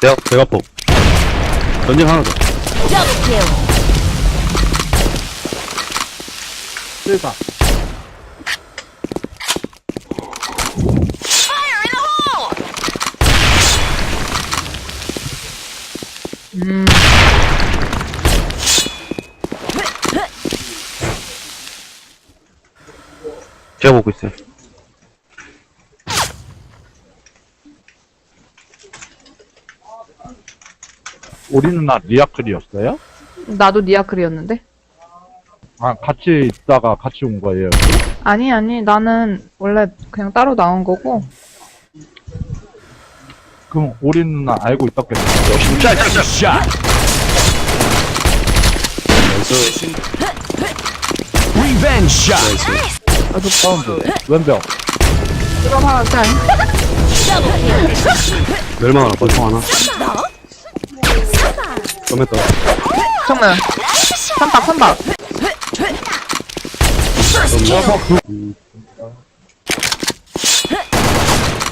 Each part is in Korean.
대각, 대각폭. 전진 하나 더. 쓸까? 제가 보고 있어요. 우리 누나 리아클이었어요? 나도 니아클이었는데? 아, 같이 있다가 같이 온 거예요. 아니, 아니, 나는 원래 그냥 따로 나온 거고. 그럼 우리 누나 알고. 짤, 짤, 짤. Shot. 나이스. Revenge shot. 헤드 사운드. 왼벽. 이거 하나 kill. 멸망 하나, 벌통 하나. 점했다. 정면. 선박, 선박. First kill.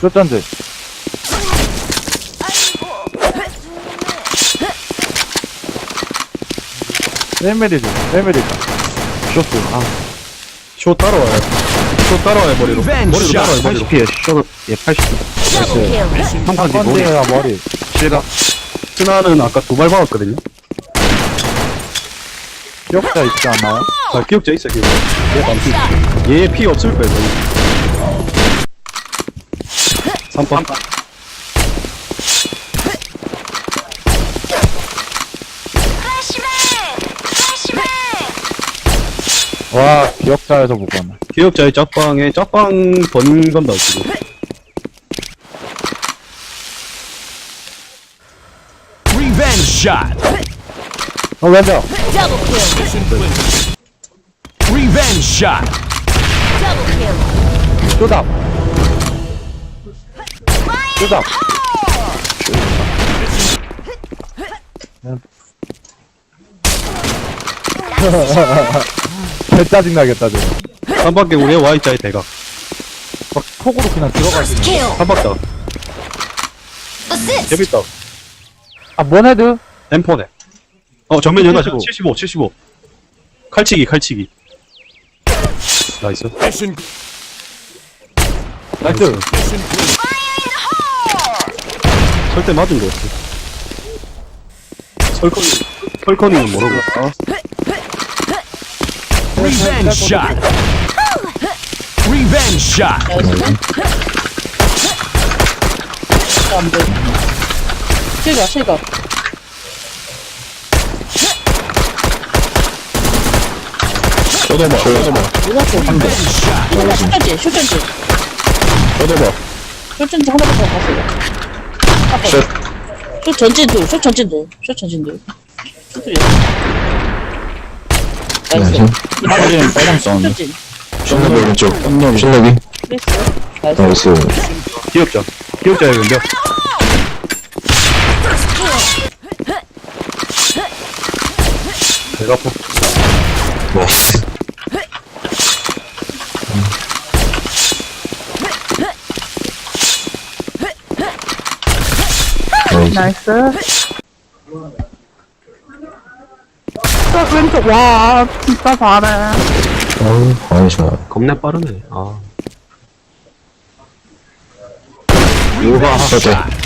쫓잔지. 에메리드, 에메리드. 쇼트. 아. 쇼 따라와요. 쇼 따라와요, 머리로. 머리로 따라와요. 머리로. 80피에 쇼, 예, 80피. Double kill. 한판지 머리. 머리. 실각. 스나는 아까 두 발 박았거든요. 기억자 있지 않나요? 아, 기억자 있어, 기억자. 얘 남피. 얘피 없을 거예요, 저는. 3번. Flashbang! Flashbang! 와, 기억자에서 못 봤네. 기억자의 짝방에 짝방 번 건다, 지금. Revenge shot. 어, 왼벽. Double kill. Revenge shot. Double kill. 쪼답. 쪼답. 개 짜증 나겠다, 지금. 3밖에 우리의 Y자의 대각. 막 톡으로 그냥 들어가지. First kill. 3박다. Assist. 재밌다. 아, 뭔 헤드? 엠포네. 어, 정면 연다, 75, 75. 칼치기, 칼치기. 나이스. 나이스. 설때 맞은 거 같아. 설커니, 설커니는 뭐라고? 아, Revenge shot. Revenge shot. 실각 실각 쇼도바, 쇼도바, 이렇게 Revenge shot. 이거 슛전지 슛전지. 쇼도바. 슛전지 하나밖에 안 봤어요. 슛 전진도 슛 전진도 슛 전진도 슛들이야 나이스. 빨강 슛전진. 신나기 오른쪽. 신나기 나이스 나이스. 나이스. 기억자. 기억자의 연병. 대가포. 나이스 나이스 나이스. 저 왼쪽, 와, 진짜 잘해. 어우 아이 좋아 겁나 빠르네. 아. Revenge 서대 shot.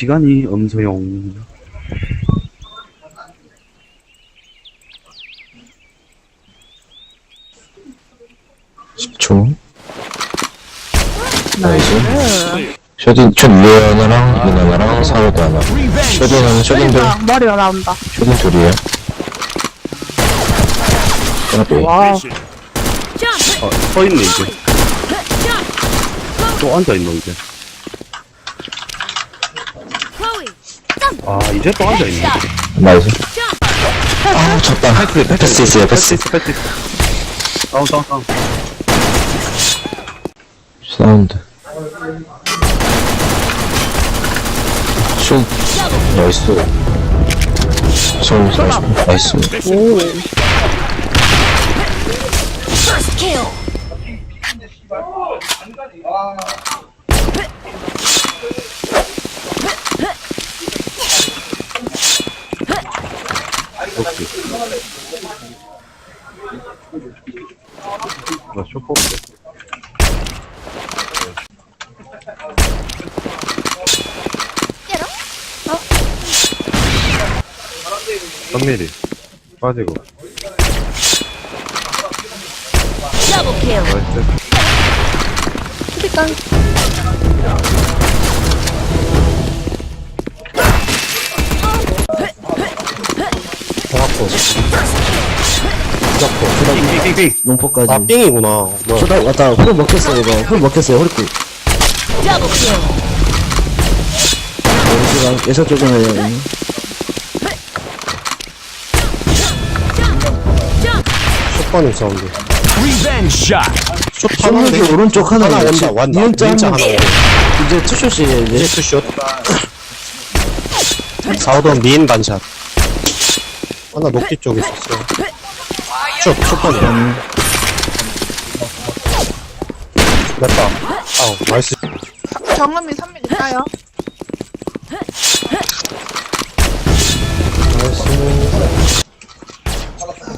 시간이 엄소용. 초 나이스 쇼딘 첫 위에 하나랑 인 하나랑 사로도 하나 쇼딘 하나 쇼딘 둘 그러니까, 머리가 나온다. 쇼딘 둘이에요 까비 와. 아, 서 있네, 이제. 또 앉아있노, 이제. 아, 이제 또 앉아 있네. 나이스 Jump. 아 졌다 패스 있어요 패스 패스, 패스. 다운, 다운, 다운. 사운드 슛 나이스 서울 40. 나이스. First kill. 나 쇼퍼인데. 선미리 빠지고. Double kill. 나이스 용포까지. 아 삥이구나. 뭐야. 쇼다 왔다. 홀 먹혔어 이거. 홀 먹혔어요 kill. 연수랑 예설 쪽에는 Jump. 숏바님 사운드. 숏 쇼무기 하나인데 오른쪽 하나 하나. 완다 니은자 니은자 한 명. 이제 투쇼시 이제. 이제 투숏 4호던 미인 반샷 하나 녹디 쪽에 있었어 숏 숏바님 됐다. 아우 나이스. 정음이 3mm 까요?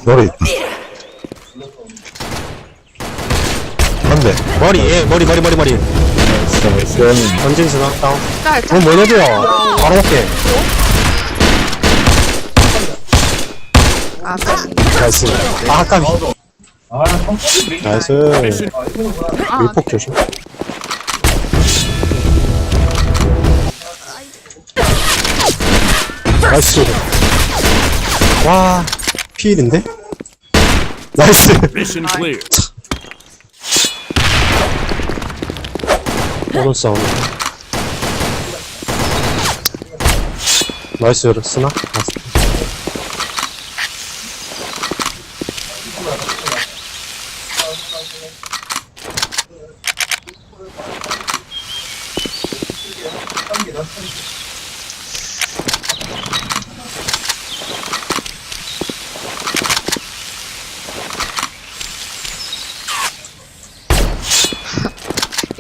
머리. 안 돼 머리 예 머리 머리 머리 머리. 던진 스나 다운. 어 뭐냐고요? 바로 올게 아, 나이스. 아 까비 나이스. 밀폭 조심. 나이스. 와 피일인데? 나이스. Mission clear. 오른 싸움. 나이스 스나? 나이스.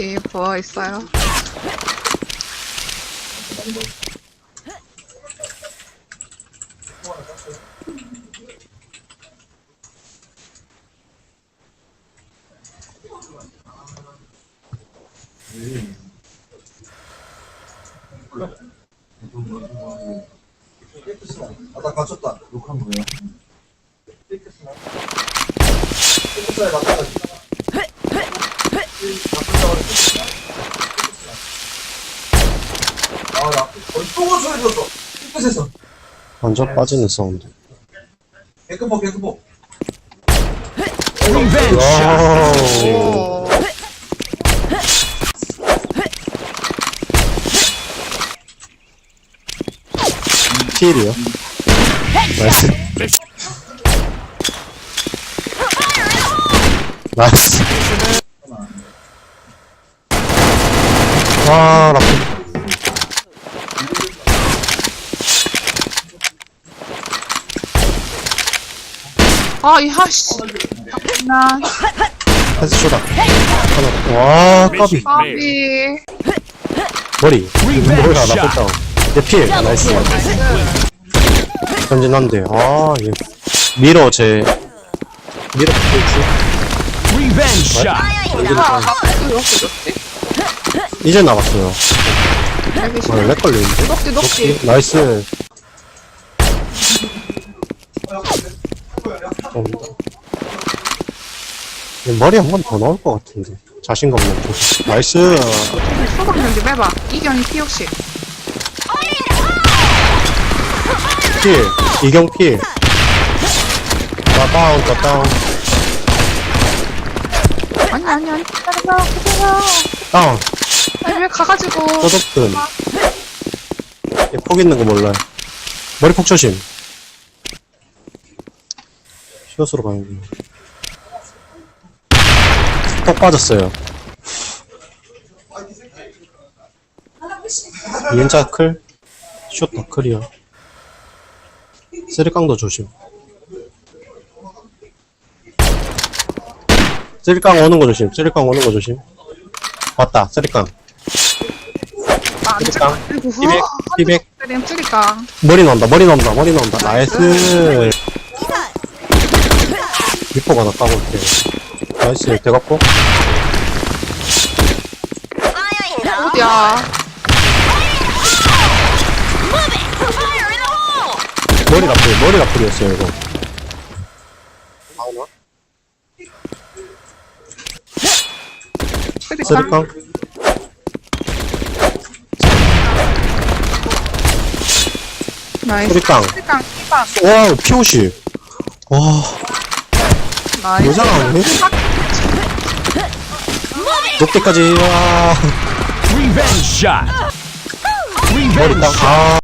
예, 부어 있어요. 완전 빠지는 사운드. shot. 와우 피일이요? 나이스. 나이스. 와 라프 아, 이 하씨. 나, 패스 쇼다 하나 와 까비. 까비. 머리. 나쁜 다운 내필 Double 나이스. 전진한데 아얘 미러 제 Revenge shot. 아, 이렇게 줬지? 이제 나갔어요 여기 아, 렉 걸리는데. 나이스 머리 한 번 더 나올 것 같은데 자신감 없고 나이스 소금 연기 빼봐. 이경이 피옥시. 필 이경 필나 다운 나 다운 아니, 아니, 아니. 기다려봐, 기다려. 다운 아니, 왜 가가지고. 떠덕든 얘폭 있는 거 몰라요 머리 폭 조심 슛으로 가는 거폭 빠졌어요 이은자 클? 슛더 클이야 쓰리깡도 조심. 쓰리깡 오는 거 조심. 쓰리깡 오는 거 조심. 왔다. 쓰리깡. 안 쓰리깡. 찍어. 피백. 피백. 그림 쓰리까. 머리 나온다. 머리 나온다. 머리 나온다. 나이스. 리퍼가 나까고 올게. 나이스. 대갖고. 어디야? 머리가 풀. 머리가 풀이었어요 이거. 쓰리까. 쓰리깡. 나이스. 쓰리깡. 쓰리깡. 쓰리깡. 와, 피오시. 와, 나이스. 여자가 아니네? 높게까지, 와. 아. 머리 땅. 아.